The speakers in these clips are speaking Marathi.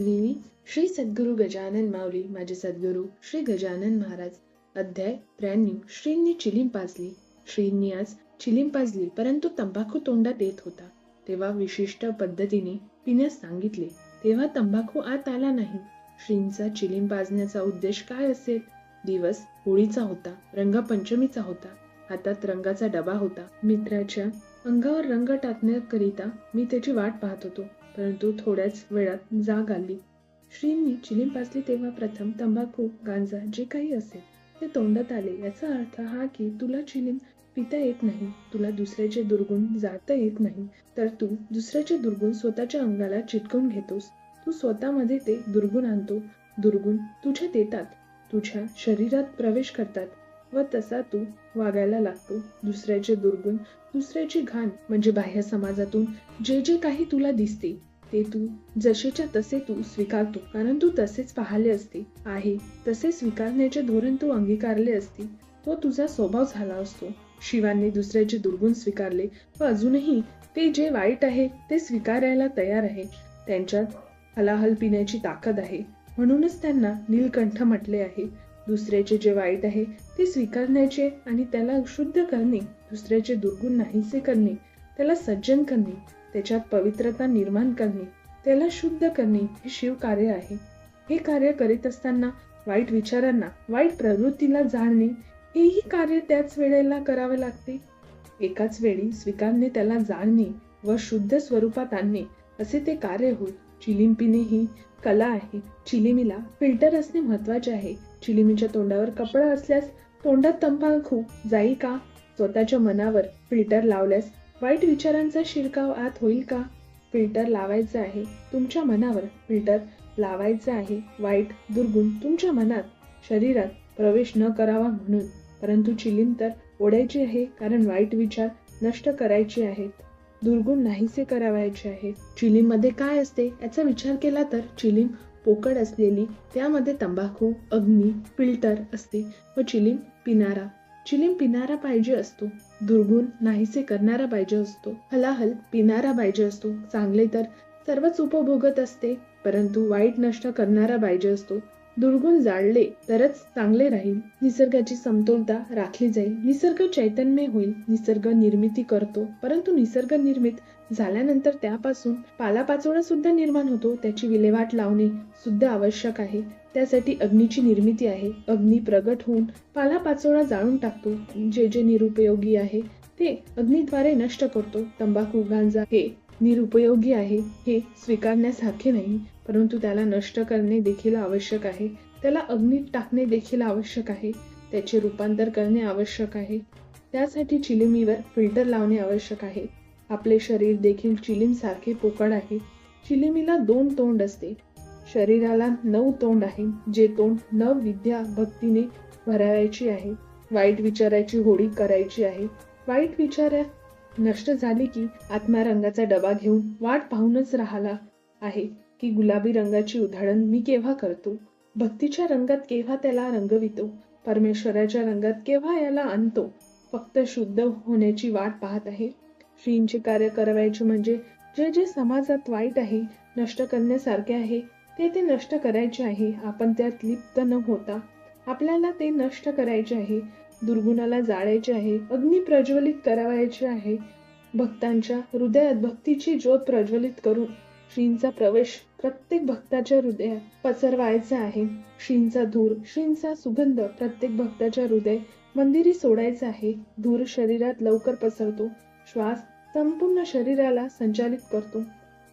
श्री श्री सद्गुरू गजानन माऊली माझे सद्गुरू श्री गजानन महाराज. अध्याय त्र्याण्णव श्रींनी चिलीम पाजली. श्रींनी आज चिलीम पाजली परंतु तंबाखू तोंडात येत होता. तेव्हा विशिष्ट पद्धतीने पिण्यास सांगितले तेव्हा तंबाखू आत आला नाही. श्रींचा चिलीम पाजण्याचा उद्देश काय असेल? दिवस होळीचा होता रंगपंचमीचा होता. हातात रंगाचा डबा होता. मित्राच्या अंगावर रंग टाकण्याकरिता मी त्याची वाट पाहत होतो. परंतु थोड्याच वेळात जाग आली. श्रींनी चिलीम पाजली तेव्हा प्रथम तंबाखू गांजा जे काही असेल ते तोंडात आले. याचा अर्थ हा की तुला चिलीम पिता येत नाही तुला दुसऱ्याचे दुर्गुण जाता येत नाही. तर तू दुसऱ्याचे दुर्गुण स्वतःच्या अंगाला चिटकून घेतोस. तू स्वतःमध्ये ते दुर्गुण आणतो. दुर्गुण तुझ्यात येतात. तुझ्या शरीरात प्रवेश करतात. व तसा तू वागायला लागतो. दुसऱ्याचे दुर्गुण दुसऱ्याची घाण म्हणजे बाह्य समाजातून जे जे काही तुला दिसते ते तू जसेच्या तसे तू स्वीकारतो. कारण तू तसेच पाहिले असते आहे तसे स्वीकारण्याचे धोरण तू अंगीकारले असते तो तुझा स्वभाव झाला असतो. शिवांनी दुसऱ्याचे दुर्गुण स्वीकारले व अजूनही ते जे वाईट आहे ते स्वीकारायला तयार आहे. त्यांच्यात हलाहल पिण्याची ताकद आहे. म्हणूनच त्यांना नीलकंठ म्हटले आहे. दुसऱ्याचे जे वाईट आहे ते स्वीकारण्याचे आणि त्याला शुद्ध करणे दुसऱ्याचे दुर्गुण नाहीसे करणे त्याला सज्जन करणे त्याच्यात पवित्रता निर्माण करणे त्याला शुद्ध करणे हे शिव कार्य आहे. हे कार्य करीत असताना वाईट विचारांना वाईट प्रवृत्तीला जाणणे हेही कार्य त्याच वेळेला करावे लागते. एकाच वेळी स्वीकारणे त्याला जाणणे व शुद्ध स्वरूपात आणणे असे ते कार्य होय. चिलिंपीनेही कला आहे. चिलिमीला फिल्टर असणे महत्त्वाचे आहे. चिलिमीच्या तोंडावर कपडा असल्यास तोंडात तंबाखू जाईल का स्वतःच्या मनावर फिल्टर लावल्यास वाईट विचारांचा शिरकाव आत होईल का? फिल्टर लावायचं आहे तुमच्या मनावर फिल्टर लावायचं आहे. वाईट दुर्गुण तुमच्या मनात शरीरात प्रवेश न करावा म्हणून. परंतु चिलीम तर ओढायची आहे कारण वाईट विचार नष्ट करायचे आहेत. दुर्गुण नाहीसे करावायचे आहे. चिलीममध्ये काय असते याचा विचार केला तर चिलीम पोकळ असलेली त्यामध्ये तंबाखू अग्नी फिल्टर असते व चिलीम पिणारा. चिलीम पिणारा पाहिजे असतो. दुर्गुण नाहीसे करणारा पाहिजे असतो. हलाहल पिणारा पाहिजे असतो. चांगले तर सर्वच उपभोगत असते परंतु वाईट नष्ट करणारा पाहिजे असतो. दुर्गुण जाळले तरच चांगले राहील. निसर्गाची समतोलता राखली जाईल. निसर्ग चैतन्य होईल. निसर्ग निर्मिती करतो. परंतु निसर्ग निर्मित झाल्यानंतर त्यापासून पालापाचोळा सुद्धा निर्माण होतो. त्याची विल्हेवाट लावणे सुद्धा आवश्यक आहे. त्यासाठी अग्नीची निर्मिती आहे. अग्नी प्रगट होऊन पालापाचोळा जाळून टाकतो. जे जे निरुपयोगी आहे ते अग्नीद्वारे नष्ट करतो. तंबाखू गांजा हे निरुपयोगी आहे हे स्वीकारण्यासारखे नाही. परंतु त्याला नष्ट करणे देखील आवश्यक आहे. त्याला अग्नीत टाकणे देखील आवश्यक आहे. त्याचे रूपांतर करणे आवश्यक आहे. त्यासाठी चिलिमीवर फिल्टर लावणे आवश्यक आहे. आपले शरीर देखील चिलिमसारखे पोकळ आहे. चिलिमीला दोन तोंड असते. शरीराला नऊ तोंड आहे जे तोंड नव विद्या भक्तीने भरावायची आहे. वाईट विचाराची होळी करायची आहे. वाईट विचार नष्ट झाली की आत्मारंगाचा डबा घेऊन वाट पाहूनच राहिला आहे. की गुलाबी रंगाची उधाळण मी केव्हा करतो? भक्तीच्या रंगात केव्हा त्याला रंगवितो? परमेश्वराच्या रंगात केव्हा याला आणतो? फक्त शुद्ध होण्याची वाट पाहत आहे. श्रींचे कार्य करावायचे म्हणजे जे जे समाजात वाईट आहे नष्ट करण्यासारखे आहे ते ते नष्ट करायचे आहे. आपण त्यात लिप्त न होता आपल्याला ते नष्ट करायचे आहे. दुर्गुणाला जाळायचे आहे. अग्नी प्रज्वलित करावायचे आहे. भक्तांच्या हृदयात भक्तीची ज्योत प्रज्वलित करून श्रींचा प्रवेश प्रत्येक भक्ताच्या हृदयात पसरवायचा आहे. श्रींचा धूर श्रींचा सुगंध प्रत्येक भक्ताच्या हृदय मंदिरी सोडायचा आहे. धूर शरीरात लवकर पसरतो. श्वास संपूर्ण शरीराला संचालित करतो.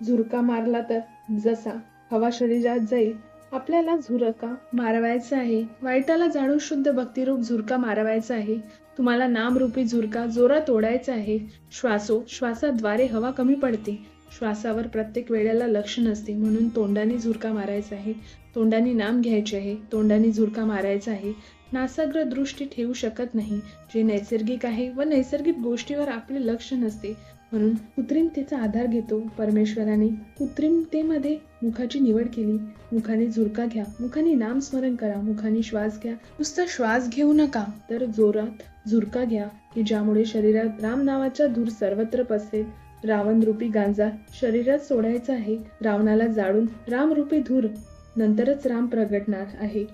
झुरका मारला तर जसा हवा शरीरात जाईल आपल्याला झुरका मारवायचा आहे. वाईटाला जाणून शुद्ध भक्तिरूप झुरका मारवायचा आहे. तुम्हाला नामरूपी झुरका जोरात ओढायचा आहे. श्वासो श्वासाद्वारे हवा कमी पडते. श्वासावर प्रत्येक वेळेला लक्ष नसते म्हणून तोंडाने झुरका मारायचा आहे. तोंडाने नाम घ्यायचे आहे. तोंडाने झुरका मारायचा आहे. नासाग्र दृष्टी ठेवू शकत नाही जे नैसर्गिक आहे व नैसर्गिक गोष्टीवर आपले लक्ष नसते. म्हणून कृत्रिमतेचा आधार घेतो. परमेश्वराने कृत्रिमतेमध्ये मुखाची निवड केली. मुखाने झुरका घ्या. मुखाने नाम स्मरण करा. मुखाने श्वास घ्या. नुसता श्वास घेऊ नका तर जोरात झुरका घ्या की ज्यामुळे शरीरात राम नावाचा धूर सर्वत्र पसरेल. रावण रूपी गांजा शरीरात सोडायचा आहे. रावणाला जाळून राम रूपी धूर नंतरच राम प्रगटणार आहे.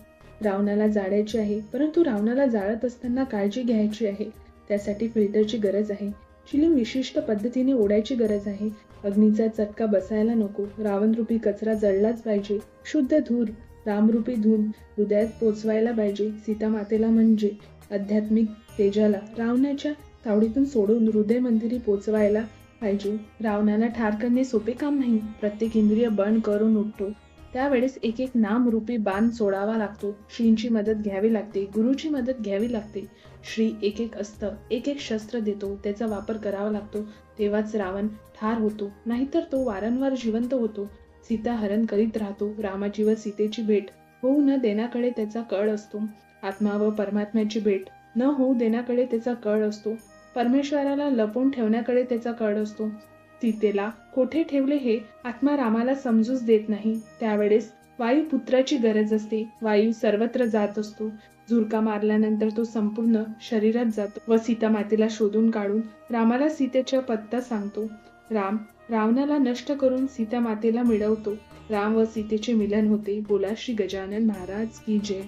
रावणाला जाळायचे आहे परंतु रावणाला जाळत असताना काळजी घ्यायची आहे. त्यासाठी फिल्टरची गरज आहे. चिलीम विशिष्ट पद्धतीने ओढायची गरज आहे. अग्नीचा चटका बसायला नको. रावण रूपी कचरा जळलाच पाहिजे. शुद्ध धूर रामरूपी धून हृदयात पोचवायला पाहिजे. सीता मातेला म्हणजे आध्यात्मिक तेजाला रावणाच्या तावडीतून सोडून हृदय मंदिरी पोचवायला पाहिजे. रावणाला ठार करणे सोपे काम नाही. प्रत्येक इंद्रिय बंद करून उठतो. त्यावेळेस एक एक नामरूपी बाण सोडावा लागतो. श्रींची मदत घ्यावी लागते. गुरुची मदत घ्यावी लागते. श्री एक एक असतं एक एक शस्त्र देतो. त्याचा वापर करावा लागतो. तेव्हाच रावण ठार होतो. नाहीतर तो वारंवार जिवंत होतो. सीता हरण करीत राहतो. रामाची व सीतेची भेट होऊ न देण्याकडे त्याचा कळ असतो. आत्मा व परमात्म्याची भेट न होऊ देण्याकडे त्याचा कळ असतो. परमेश्वराला लपवून ठेवण्याकडे त्याचा कळ असतो. सीतेला कोठे ठेवले हे आत्मा रामाला समजूच देत नाही. त्यावेळेस वायुपुत्राची गरज असते. वायू सर्वत्र जात असतो. झुरका मारल्यानंतर तो संपूर्ण शरीरात जातो व सीता मातेला शोधून काढून रामाला सीतेचा पत्ता सांगतो. राम रावणाला नष्ट करून सीता मातेला मिळवतो. राम व सीतेचे मिलन होते. बोला श्री गजानन महाराज की जय.